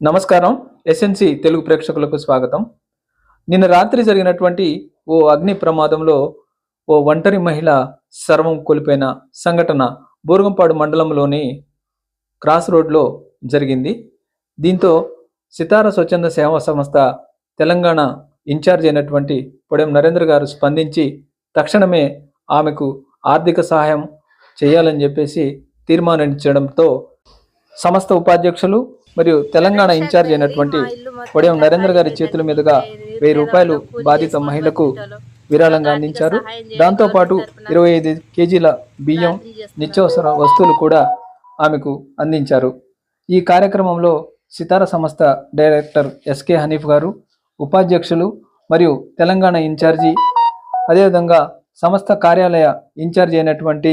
నమస్కారం. ఎస్ఎన్సి తెలుగు ప్రేక్షకులకు స్వాగతం. నిన్న రాత్రి జరిగినటువంటి ఓ అగ్ని ప్రమాదంలో ఓ ఒంటరి మహిళ సర్వం కోల్పోయిన సంఘటన బూరగంపాడు మండలంలోని క్రాస్ రోడ్లో జరిగింది. దీంతో సితార స్వచ్ఛంద సేవా సంస్థ తెలంగాణ ఇన్ఛార్జ్ అయినటువంటి పొడెం నరేంద్ర గారు స్పందించి తక్షణమే ఆమెకు ఆర్థిక సహాయం చేయాలని చెప్పేసి తీర్మానించడంతో సమస్త ఉపాధ్యక్షులు మరియు తెలంగాణ ఇన్ఛార్జ్ అయినటువంటి పొడెం నరేంద్ర గారి చేతుల మీదుగా వెయ్యి రూపాయలు బాధిత మహిళకు విరాళంగా అందించారు. దాంతో పాటు ఇరవై ఐదు కేజీల బియ్యం నిత్యావసర వస్తువులు కూడా ఆమెకు అందించారు. ఈ కార్యక్రమంలో సితార సంస్థ డైరెక్టర్ ఎస్కే హనీఫ్ గారు ఉపాధ్యక్షులు మరియు తెలంగాణ ఇన్ఛార్జి అదేవిధంగా సంస్థ కార్యాలయ ఇన్ఛార్జి అయినటువంటి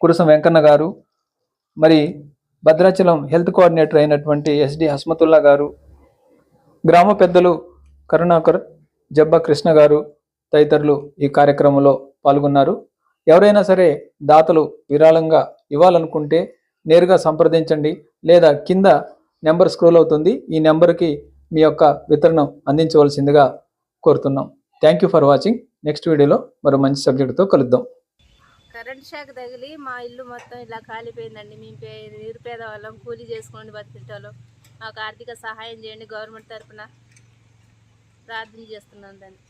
కురసం వెంకన్న గారు మరి భద్రాచలం హెల్త్ కోఆర్డినేటర్ అయినటువంటి ఎస్డి హస్మతుల్లా గారు గ్రామ పెద్దలు కరుణాకర్ జబ్బా కృష్ణ గారు తదితరులు ఈ కార్యక్రమంలో పాల్గొన్నారు. ఎవరైనా సరే దాతలు విరాళంగా ఇవ్వాలనుకుంటే నేరుగా సంప్రదించండి లేదా కింద నెంబర్ స్క్రోల్ అవుతుంది. ఈ నెంబర్కి మీ యొక్క వితరణం అందించవలసిందిగా కోరుతున్నాం. Thank you for watching. Next వీడియోలో మరో మంచి సబ్జెక్టుతో కలుద్దాం. కరెంట్ షాక్ తగిలి మా ఇల్లు మొత్తం ఇలా కాలిపోయిందండి. మేము పే నిరుపేద వాళ్ళం కూలీ చేసుకొని బతికేటోళ్ళం. మాకు ఆర్థిక సహాయం చేయండి గవర్నమెంట్ తరఫున ప్రార్థన చేస్తున్నాం దాన్ని.